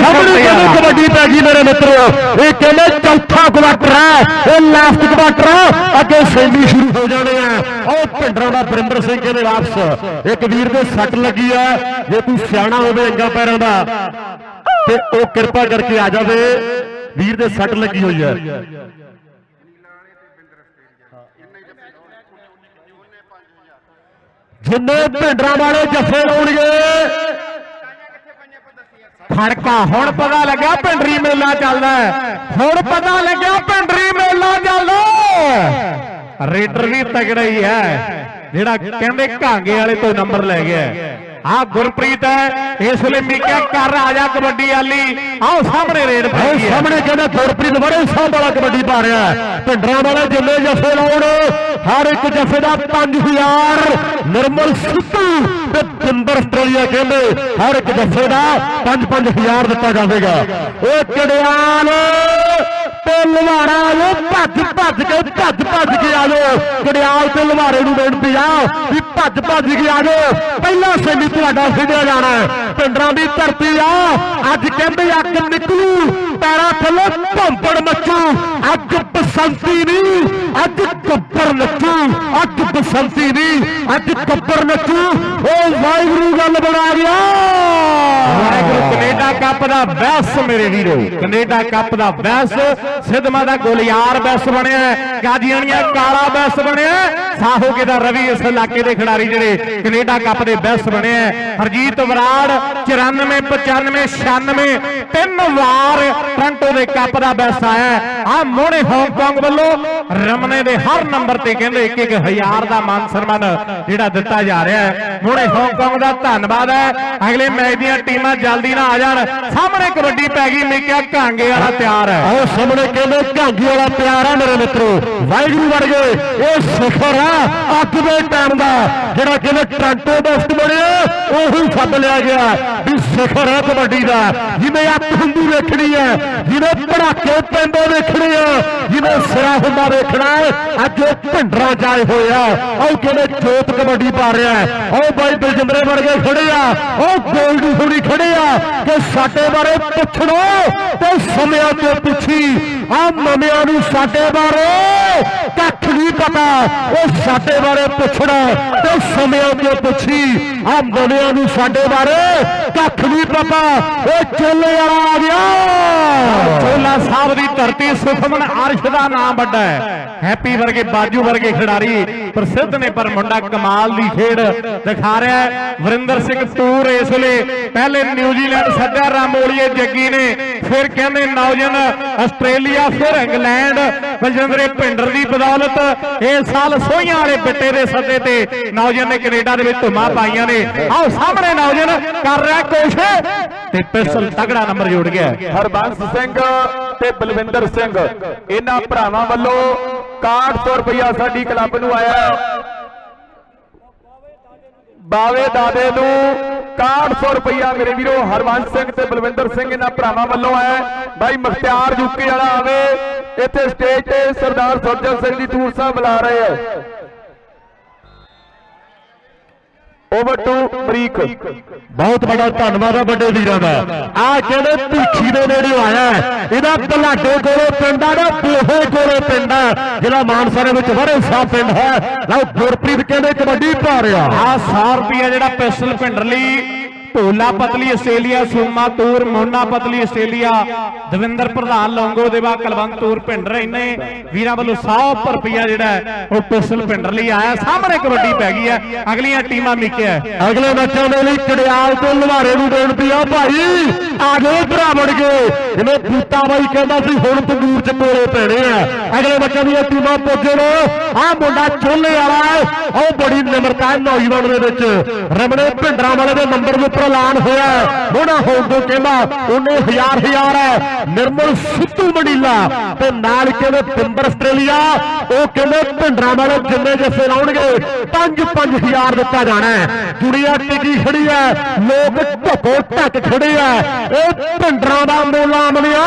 ਸਾਹਮਣੇ ਕਹਿੰਦੇ ਕਬੱਡੀ ਪੈ ਗਈ ਮੇਰੇ ਮਿੱਤਰੋ। ਇਹ ਕਹਿੰਦੇ ਚੌਥਾ ਕੁਆਟਰ ਹੈ। ਇਹ ਲਾਸਟ ਕੁਆਟਰ ਹੈ। ਅੱਗੇ ਸੈਮੀ ਸ਼ੁਰੂ ਹੋ ਜਾਣੇ ਆ। ਉਹ ਭਿੰਡਰਾਂ ਦਾ ਬਰਿੰਦਰ ਸਿੰਘ ਕਹਿੰਦੇ ਵਾਪਸ। ਇੱਕ ਵੀਰ ਦੇ ਸੱਟ ਲੱਗੀ ਆ। ਜੇ ਤੂੰ ਸਿਆਣਾ ਹੋਵੇ ਅੰਗਾ ਪੈਰਾਂ ਦਾ ਤੇ ਉਹ ਕਿਰਪਾ ਕਰਕੇ ਆ ਜਾਵੇ। ਵੀਰ ਦੇ ਸੱਟ ਲੱਗੀ ਹੋਈ ਹੈ। ਜਿੰਨੇ ਭਿੰਡਰਾਂ ਵਾਲੇ ਜੱਫੇ ਲਾਉਣਗੇ ਖੜਕਾ, ਹੁਣ ਪਤਾ ਲੱਗਿਆ ਪਿੰਡਰੀ ਮੇਲਾ ਚੱਲਦਾ ਹੁਣ ਪਤਾ ਲੱਗਿਆ ਪਿੰਡਰੀ ਮੇਲਾ ਚੱਲਦਾ ਰੇਡਰ ਵੀ ਤਗੜਾ ਹੀ ਹੈ। ਜਿਹੜਾ ਕਹਿੰਦੇ ਘਾਂਗੇ ਵਾਲੇ ਤੋਂ ਨੰਬਰ ਲੈ ਗਿਆ ਆ ਗੁਰਪ੍ਰੀਤ ਹੈ, ਇਸ ਵੇਲੇ ਮੀਕਿਆ ਕਰ ਆ ਜਾ ਕਬੱਡੀ ਵਾਲੀ। ਆਓ ਸਾਹਮਣੇ ਰੇਡ ਪਈ ਹੈ। ਸਾਹਮਣੇ ਕਹਿੰਦਾ ਗੁਰਪ੍ਰੀਤ ਬੜੇ ਸਾਹ ਵਾਲਾ ਕਬੱਡੀ ਪਾ ਰਿਹਾ ਹੈ। ਭਿੰਡਰਾਂ ਵਾਲੇ ਜਿੰਨੇ ਜੱਫੇ ਲਾਉਣ, ਹਰ ਇੱਕ ਜੱਫੇ ਦਾ 5000 ਨਿਰਮਲ ਸਿੱਧੂ ਤੇ ਦਿੰਦਰ ਆਸਟ੍ਰੇਲੀਆ ਕਹਿੰਦੇ ਹਰ ਇੱਕ ਜੱਫੇ ਦਾ 5-5000 ਦਿੱਤਾ ਜਾਵੇਗਾ। ਉਹ ਕੜਿਆਲ ਤੇ ਲਵਾਰਾ ਉਹ ਭੱਜ ਭੱਜ ਕੇ, ਭੱਜ ਭੱਜ ਕੇ ਆ ਜਾਓ। ਕੜਿਆਲ ਤੇ ਲਵਾਰੇ ਨੂੰ ਬੇਨਤੀ ਆ ਵੀ ਭੱਜ ਭੱਜ ਕੇ ਆ ਜਾਓ। ਪਹਿਲਾ ਸੈਮੀ ਤੁਹਾਡਾ ਸਿੱਧਿਆ ਜਾਣਾ ਪਿੰਡਾਂ ਦੀ ਧਰਤੀ ਆ, ਅੱਜ ਕਹਿੰਦੇ ਅੱਗ ਨਿਕਲੂ, ਪੈਰਾਂ ਥੱਲੇ ਭੰਪੜ ਮੱਚੂ। ਅੱਜ ਬਸੰਤੀ ਨਹੀਂ ਅੱਜ ਗੱਬਰ ਨੱਚੂ ਅੱਜ ਬਸੰਤੀ ਨਹੀਂ ਅੱਜ ਗੱਬਰ ਨੱਚੂ। ਵਾਹਿਗੁਰੂ ਗੱਲ ਬਣਾ ਗਿਆ ਵਾਹਿਗੁਰੂ ਕੈਨੇਡਾ ਕੱਪ ਦਾ ਬੈਸ ਮੇਰੇ ਵੀਰੋ ਕੈਨੇਡਾ ਕੱਪ ਦਾ ਬੈਸ ਸਿੱਧਮਾ ਦਾ ਗੁਲਿਆਰ ਬੈਸ ਬਣਿਆ। ਗਾਜੀਆਣੀਆਂ ਕਾਲਾ ਬੈਸ ਬਣਿਆ। ਸਾਹੋਕੇ ਦਾ ਰਵੀ ਇਸ ਇਲਾਕੇ ਦੇ ਖਿਡਾਰੀ ਜਿਹੜੇ ਕੈਨੇਡਾ ਕੱਪ ਦੇ ਬੈਸਟ ਬਣੇ ਹੈ। ਹਰਜੀਤ ਬਰਾੜ 94 95 96 ਤਿੰਨ ਵਾਰ ਟ੍ਰਾਂਟੋ ਦੇ ਕੱਪ ਦਾ ਬੈਸਟ ਆਇਆ ਆ ਮੋਹਣੇ ਹਾਂਗਕਾਂਗ ਵੱਲੋਂ ਰਮਨੇ ਦੇ ਹਰ ਨੰਬਰ ਤੇ ਕਹਿੰਦੇ ਇੱਕ ਇੱਕ ਹਜ਼ਾਰ ਦਾ ਮਾਨ ਸਨਮਾਨ ਜਿਹੜਾ ਦਿੱਤਾ ਜਾ ਰਿਹਾ ਹੈ। ਮੋਹਣੇ ਹਾਂਗਕਾਂਗ ਦਾ ਧੰਨਵਾਦ ਹੈ। ਅਗਲੇ ਮੈਚ ਦੀਆਂ ਟੀਮਾਂ ਜਲਦੀ ਨਾਲ ਆ ਜਾਣ। ਸਾਹਮਣੇ ਕਬੱਡੀ ਪੈ ਗਈ, ਮੈਂ ਕਿਹਾ ਘਾਂਗੇ ਵਾਲਾ ਤਿਆਰ ਹੈ। ਆਓ ਸਾਹਮਣੇ ਕਹਿੰਦੇ ਘਾਂਗੇ ਵਾਲਾ ਪਿਆਰ ਹੈ ਮੇਰੇ ਮਿੱਤਰੋ। ਵਾਹਿਗੁਰੂ ਵਰਗੇ ਇਹ ਸਿਖਰ ਹੈ। ਅੱਜ ਦੇ ਟਾਈਮ ਦਾ, ਜਿਹੜਾ ਕਹਿੰਦੇ ਟ੍ਰਾਂਟੋ ਬੈਸਟ ਬਣਿਆ, ਉਹੀ ਸੱਦ ਲਿਆ ਗਿਆ ਵੀ ਸਿਖਰ ਹੈ ਕਬੱਡੀ ਦਾ। ਜਿਹਨੇ ਅੱਖ ਹੁੰਦੀ ਵੇਖਣੀ ਹੈ ਜਿਹਨੇ ਪੜਾਕੇ ਪੈਂਦੇ ਵੇਖਣੇ ਆ ਜਿਹਨੇ ਸਿਰਾ ਹੁੰਦਾ ਵੇਖਣਾ ਅੱਜ ਉਹ ਭਿੰਡਰਾਂ ਜਾਏ ਹੋਇਆ। ਉਹ ਕਹਿੰਦੇ ਜੋਤ ਕਬੱਡੀ ਪਾ ਰਿਹਾ ਉਹ ਬਾਈ ਬਲਜਿੰਦਰੇ ਵਰਗੇ ਖੜੇ ਆ, ਉਹ ਗੋਲਡੀ ਥੋੜੀ ਖੜੇ ਆ ਕਿ ਸਾਡੇ ਬਾਰੇ ਪੁੱਛਣੋ ਤੇ ਸਮਿਆਂ ਤੋਂ ਪੁੱਛੀ। ਆ ਨਵਿਆਂ ਨੂੰ ਸਾਡੇ ਬਾਰੇ ਕੱਖ ਨਹੀਂ ਪਤਾ। ਉਹ ਸਾਡੇ ਬਾਰੇ ਪੁੱਛਣਾ ਤੇ ਸਮਿਆਂ ਤੋਂ ਪੁੱਛੀ। ਆ ਨਵਿਆਂ ਨੂੰ ਸਾਡੇ ਬਾਰੇ ਕੱਖ ਨਹੀਂ ਪਤਾ। ਉਹ ਚੋਲੇ ਵਾਲਾ ਆ ਗਿਆ। ਚੋਲਾ ਸਾਹਿਬ ਦੀ ਧਰਤੀ ਸੁਖਮਨ ਅਰਸ਼ ਦਾ ਨਾਮ ਵੱਡਾ ਹੈ। ਹੈਪੀ ਵਰਗੇ, ਬਾਜੂ ਵਰਗੇ ਖਿਡਾਰੀ ਪ੍ਰਸਿੱਧ ਨੇ, ਪਰ ਮੁੰਡਾ ਕਮਾਲ ਦੀ ਖੇਡ ਦਿਖਾ ਰਿਹਾ ਹੈ। ਵਰਿੰਦਰ ਸਿੰਘ ਤੂਰ ਇਸ ਵੇਲੇ ਪਹਿਲੇ ਨਿਊਜ਼ੀਲੈਂਡ ਸੱਜਾ ਰਾਮੋਲੀਏ ਜੱਗੀ ਨੇ, ਫਿਰ ਕਹਿੰਦੇ ਨੌਜਨ ਆਸਟ੍ਰੇਲੀਆ, ਫਿਰ ਇੰਗਲੈਂਡ, ਬਲਜਿੰਦਰੇ ਭਿੰਡਰ ਦੀ ਬਦੌਲਤ ਇਸ ਸਾਲ ਸੋਹੀਆਂ ਵਾਲੇ ਬਿੱਟੇ ਦੇ ਸੱਦੇ ਤੇ ਨੌਜਨ ਨੇ ਕੈਨੇਡਾ ਦੇ ਵਿੱਚ ਧੁਮਾ ਪਾਈਆਂ ਨੇ। ਆਓ ਸਾਹਮਣੇ ਨੌਜਨ ਕਰ ਰਿਹਾ ਕੋਸ਼ਿਸ਼ ਤੇ ਪਿਸਟਲ ਤਗੜਾ ਨੰਬਰ ਜੋੜ ਗਿਆ ਹਰਬੰਸ ਸਿੰਘ ਤੇ ਬਲਵਿੰਦਰ ਸਿੰਘ, ਇਹਨਾਂ ਭਰਾਵਾਂ ਵੱਲੋਂ 6100 ਰੁਪਇਆ ਸਾਡੀ ਕਲੱਬ ਨੂੰ ਆਇਆ ਹੈ। ਬਾਵੇ ਦਾਦੇ ਨੂੰ 6100 ਰੁਪਇਆ ਮੇਰੇ ਵੀਰੋ ਹਰਬੰਸ ਸਿੰਘ ਤੇ ਬਲਵਿੰਦਰ ਸਿੰਘ ਇਹਨਾਂ ਭਰਾਵਾਂ ਵੱਲੋਂ ਆਇਆ ਬਾਈ ਮੁਖਤਿਆਰ ਯੂਕੇ ਵਾਲਾ ਆਵੇ, ਇੱਥੇ ਸਟੇਜ ਤੇ ਸਰਦਾਰ ਸੁਰਜਨ ਸਿੰਘ ਜੀ ਤੂਰ ਸਾਹਿਬ ਬੁਲਾ ਰਹੇ ਹੈ ਓਵਰ ਟੂ ਬਰੀਕ ਬਹੁਤ ਬੜਾ ਧੰਨਵਾਦ ਆ ਵੱਡੇ ਵੀਰਾਂ ਦਾ। ਆ ਕਹਿੰਦੇ ਭੀਖੀ ਦੇ ਨੇੜੇ ਆਇਆ। ਇਹਦਾ ਬਲਾਡੇ ਕੋਲੇ ਪਿੰਡ ਆ ਨਾ ਬੋਹੇ ਕੋਲੇ ਪਿੰਡ ਆ। ਜਿਹੜਾ ਮਾਨਸਾ ਵਿੱਚ ਵਰੇ ਸਾਹਿਬ ਪਿੰਡ ਹੈ। ਲਓ ਗੁਰਪ੍ਰੀਤ ਕਹਿੰਦੇ ਕਬੱਡੀ ਪਾ ਰਿਹਾ। ਆ 100 ਰੁਪਿਆ ਜਿਹੜਾ ਪਿਸਟਲ ਭਿੰਡਰ ਲਈ ਢੋਲਾ ਪਤਲੀ ਆਸਟ੍ਰੇਲੀਆ, ਸੂਮਾ ਤੂਰ, ਮੋਨਾ ਪਤਲੀ ਆਸਟ੍ਰੇਲੀਆ। ਦਵਿੰਦਰ ਪ੍ਰਧਾਨ ਲੌਂਗੋ ਦੇਵਾ ਕਲਵੰਤ ਤੂਰ ਭਿੰਡਰ ਇੰਨੇ ਵੀਰਾਂ ਵੱਲੋਂ 100 ਰੁਪਿਆ ਜਿਹੜਾ ਉਹ ਪਿਸਟਲ ਭਿੰਡਰ ਲਈ ਆਇਆ। ਸਾਹਮਣੇ ਕਬੱਡੀ ਪੈ ਗਈ ਹੈ। ਅਗਲੀਆਂ ਟੀਮਾਂ ਮਿਕਿਆ ਅਗਲੇ ਮੈਚਾਂ ਦੇ ਲਈ ਕੜਿਆਲ ਤੋਂ ਲੁਹਾਰੇ ਨੂੰ ਬੇਨਤੀ ਆ ਭਾਈ। ਆ ਜਾਓ ਭਰਾ ਬਣ ਗਏ ਜਿਵੇਂ ਬੂਟਾ ਬਾਈ ਕਹਿੰਦਾ ਸੀ, ਹੁਣ ਤੰਦੂਰ ਚ ਕੋਲੇ ਪੈਣੇ ਆ। ਅਗਲੇ ਬੱਚਿਆਂ ਦੀਆਂ ਟੀਮਾਂ ਪੁੱਜਣ ਆ ਮੁੰਡਾ ਚੋਲੇ ਵਾਲਾ ਹੈ। ਉਹ ਬੜੀ ਨਿਮਰਤਾ ਹੈ ਨੌਜਵਾਨ ਦੇ ਵਿੱਚ। ਰਮਣੇ ਭਿੰਡਰਾਂ ਵਾਲੇ ਦੇ ਨੰਬਰ ਨੂੰ ਉੱਪਰ ਐਲਾਨ ਹੋਇਆ ਹੋਣਾ ਹੋਊਗਾ ਕਹਿੰਦਾ, ਉਹਨੇ ਹਜ਼ਾਰ ਹਜ਼ਾਰ ਹੈ। ਨਿਰਮਲ ਸਿੱਧੂ ਮੰਡੀਲਾ ਤੇ ਨਾਲ ਕਹਿੰਦੇ ਪਿੰਦਰ ਆਸਟ੍ਰੇਲੀਆ। ਉਹ ਕਹਿੰਦੇ ਭਿੰਡਰਾਂ ਵਾਲੇ ਜਿੰਨੇ ਜੱਫੇ ਲਾਉਣਗੇ 5-5000 ਦਿੱਤਾ ਜਾਣਾ ਦੁਨੀਆ ਟਿਕੀ ਖੜੀ ਹੈ। ਲੋਕ ਧੱਕੋ ਢੱਕ ਖੜੇ ਆ। ਇਹ ਭਿੰਡਰਾਂ ਦਾ ਮੋਲਾ ਮਲਿਆ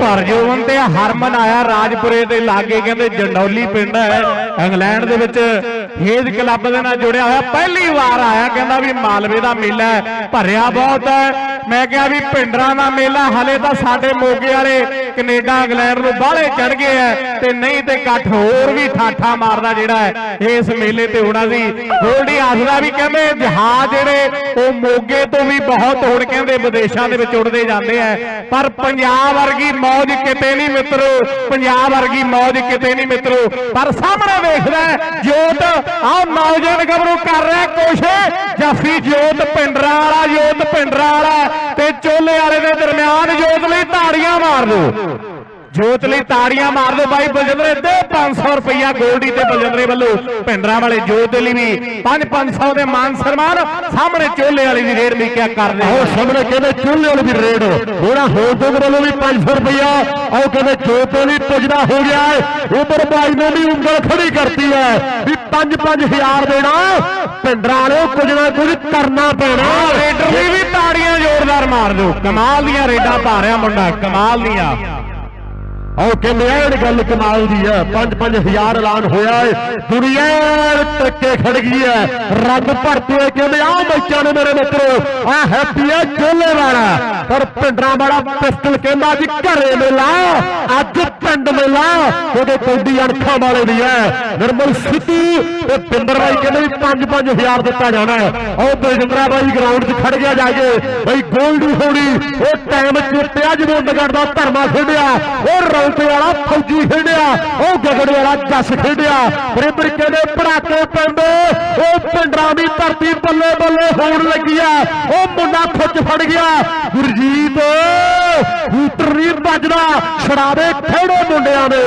ਭਰ ਜੋਵਨ ਤੇ ਹਰਮਨ ਆਇਆ ਰਾਜਪੁਰੇ ਦੇ ਲਾਗੇ, ਕਹਿੰਦੇ ਜੰਡੌਲੀ ਪਿੰਡ ਹੈ। ਇੰਗਲੈਂਡ ਦੇ ਵਿੱਚ ਹੇਜ ਕਲੱਬ ਦੇ ਨਾਲ ਜੁੜਿਆ ਹੋਇਆ, ਪਹਿਲੀ ਵਾਰ ਆਇਆ, ਕਹਿੰਦਾ ਵੀ ਮਾਲਵੇ ਦਾ ਮੇਲਾ ਹੈ, ਭਰਿਆ ਬਹੁਤ ਹੈ। ਮੈਂ ਕਿਹਾ ਵੀ ਭਿੰਡਰਾਂ ਦਾ ਮੇਲਾ ਹਲੇ ਤਾਂ ਸਾਡੇ ਮੋਗੇ ਵਾਲੇ ਕੈਨੇਡਾ, ਇੰਗਲੈਂਡ ਨੂੰ ਬਾਹਲੇ ਚੜ ਗਏ ਐ ਤੇ ਨਹੀਂ ਤੇ ਇਕੱਠ ਹੋਰ ਵੀ ਠਾਠਾ ਮਾਰਦਾ ਜਿਹੜਾ ਹੈ, ਇਸ ਮੇਲੇ ਤੇ ਹੋਣਾ ਸੀ। ਗੋਲਡੀ ਆਸਦਾ ਵੀ ਕਹਿੰਦੇ ਜਹਾਜ਼ ਜਿਹੜੇ ਉਹ ਮੋਗੇ ਤੋਂ ਵੀ ਬਹੁਤ ਹੁਣ ਕਹਿੰਦੇ ਵਿਦੇਸ਼ਾਂ ਦੇ ਵਿੱਚ ਉੜਦੇ ਜਾਂਦੇ ਐ ਪਰ ਪੰਜਾਬ ਵਰਗੀ ਮੌਜ ਕਿਤੇ ਨਹੀਂ ਮਿੱਤਰੋ, ਪੰਜਾਬ ਵਰਗੀ ਮੌਜ ਕਿਤੇ ਨਹੀਂ ਮਿੱਤਰੋ। ਪਰ ਸਾਹਮਣੇ ਵੇਖਦਾ ਜੋਤ, ਆਹ ਨੌਜਵਾਨ ਗੱਭਰੂ ਕਰ ਰਿਹਾ ਕੋਸ਼ਿਸ਼। ਜੱਫੀ ਜੋਤ ਪਿੰਡਰਾਂ ਵਾਲਾ, ਜੋਤ ਪਿੰਡਰਾਂ ਵਾਲਾ। ਤੇ ਚੋਲੇ ਵਾਲੇ ਦੇ ਦਰਮਿਆਨ ਜੋਤ ਲਈ ਤਾੜੀਆਂ ਮਾਰ ਦਿਓ ਜੋਤ ਲਈ ਤਾੜੀਆਂ ਮਾਰ ਦਿਓ ਬਾਈ ਬਲਜਿੰਦਰੇ, ਦੇ 500 ਰੁਪਈਆ ਗੋਲਡੀ ਤੇ ਬਲਜਿੰਦਰੇ ਵੱਲੋਂ। ਪਿੰਡਰਾਂ ਵਾਲੇ ਜੋਤ ਦੇ ਲਈ ਵੀ 5-500 ਦੇ ਮਾਨ ਸਨਮਾਨ। ਸਾਹਮਣੇ ਚੋਲੇ ਵਾਲੀ ਦੀ ਰੇਡ ਵੀ ਕਿਆ ਕਰਦੇ ਆਓ ਸਾਹਮਣੇ ਕਹਿੰਦੇ ਚੁੱਲ੍ਹੇ ਵਾਲੀ ਵੀ ਰੇਡ। ਹੋਣਾ ਹੋਰ ਤੋਂ ਵੱਲੋਂ ਵੀ 500 ਰੁਪਇਆ ਆਓ ਕਹਿੰਦੇ ਜੋਤ ਲਈ ਪੁੱਜਦਾ ਹੋ ਗਿਆ ਹੈ। ਉਧਰ ਬਾਈ ਨੇ ਵੀ ਉਂਗਲ ਖੜੀ ਕਰਤੀ ਹੈ ਵੀ 5-5000 ਦੇਣਾ। ਪਿੰਡਰਾਂ ਵਾਲਿਓ ਕੁਝ ਨਾ ਕੁਝ ਕਰਨਾ ਪੈਣਾ। ਰੇਡਰ ਲਈ ਵੀ ਤਾੜੀਆਂ ਜ਼ੋਰਦਾਰ ਮਾਰ ਦਿਓ। ਕਮਾਲ ਦੀਆਂ ਰੇਡਾਂ ਪਾ ਰਿਹਾ ਮੁੰਡਾ ਕਮਾਲ ਦੀਆਂ। ਆਓ ਕਹਿੰਦੇ ਇਹ ਗੱਲ ਕਮਾਲ ਦੀ ਹੈ 5-5000 ਐਲਾਨ ਹੋਇਆ ਹੈ ਦੁਨੀਆ ਟੱਕੇ ਖੜ ਗਈ ਹੈ ਰੰਗ ਭਰਤੇ ਕਹਿੰਦੇ ਆਹ ਬੱਚਿਆਂ ਨੇ ਮੇਰੇ ਮਿੱਤਰੋ ਆ ਹੈਪੀ ਹੈ ਚੋਲੇ ਵਾਲਾ ਪਰ ਪਿੰਡਰਾਂ ਵਾਲਾ ਪਿਸਟਲ ਕਹਿੰਦਾ ਜੀ ਘਰੇ ਮੇਲਾ, ਅੱਜ ਪਿੰਡ ਮੇਲਾ। ਕਿਉਂਕਿ ਕੌਡੀ ਅਣਖਾਂ ਵਾਲੇ ਦੀ ਹੈ ਨਿਰਮਲ ਸਿੱਧੂ ਤੇ ਪਿੰਦਰ ਬਾਈ ਕਹਿੰਦੇ ਵੀ 5-5000 ਦਿੱਤਾ ਜਾਣਾ ਉਹ ਆਓ ਬਾਈ ਗਰਾਊਂਡ 'ਚ ਖੜ ਗਿਆ ਜਾ ਕੇ। ਬਈ ਗੋਲਡੀ ਹੋਣੀ। ਉਹ ਟਾਈਮ ਚੁੱਟਿਆ ਜਦੋਂ ਨਗੜ ਦਾ ਧਰਮਾ ਖੇਡਿਆ। ਉਹ ਰੌਂਪੇ ਵਾਲਾ ਫੌਜੀ ਖੇਡਿਆ। ਉਹ ਗਗੜ ਵਾਲਾ ਜੱਸ ਖੇਡਿਆ। ਬਰੇਬਰ ਕਹਿੰਦੇ ਪੜਾਕੇ ਪੈਂਦੇ ਉਹ ਪਿੰਡਰਾਂ ਦੀ ਧਰਤੀ ਬੱਲੇ ਬੱਲੇ ਹੋਣ ਲੱਗੀ ਆ ਉਹ ਮੁੰਡਾ ਖੁੱਚ ਫੜ ਗਿਆ। ਗੁਰਜੀਤ ਹੂਟਰ ਨਹੀਂ ਵੱਜਦਾ ਛੜਾਵੇ ਖੇੜੇ ਮੁੰਡਿਆਂ ਦੇ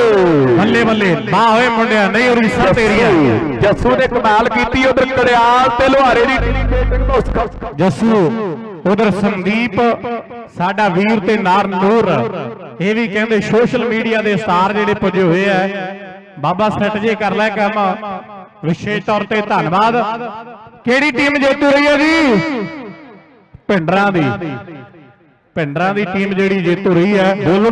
ਬੱਲੇ ਬੱਲੇ ਵਾਹ ਹੋਏ ਮੁੰਡਿਆ ਨਹੀਂ ਉਰੀਸਾ ਤੇਰੀ ਹੈ। ਜੱਸੂ ਨੇ ਕਮਾਲ ਕੀਤੀ ਉਧਰ ਕੜਿਆਲ ਤੇ ਲੋਹਾਰੇ ਦੀ ਜੱਸੂ ਉਧਰ ਸੰਦੀਪ ਸਾਡਾ ਵੀਰ ਤੇ ਨਾਰ ਨੂਰ। ਇਹ ਵੀ ਕਹਿੰਦੇ ਸੋਸ਼ਲ ਮੀਡੀਆ ਦੇ ਸਟਾਰ ਜਿਹੜੇ ਪੁੱਜੇ ਹੋਏ ਆ। ਬਾਬਾ ਸੈਟ ਜੇ ਕਰ ਲੈ ਕੰਮ। ਵਿਸ਼ੇਸ਼ ਤੌਰ ਤੇ ਧੰਨਵਾਦ। ਕਿਹੜੀ ਟੀਮ ਜੇਤੂ ਰਹੀ ਹੈ ਜੀ? ਪਿੰਡਰਾਂ ਦੀ। ਪਿੰਡਰਾਂ ਦੀ ਟੀਮ ਜਿਹੜੀ ਜੇਤੂ ਰਹੀ ਹੈ। ਬੋਲਣ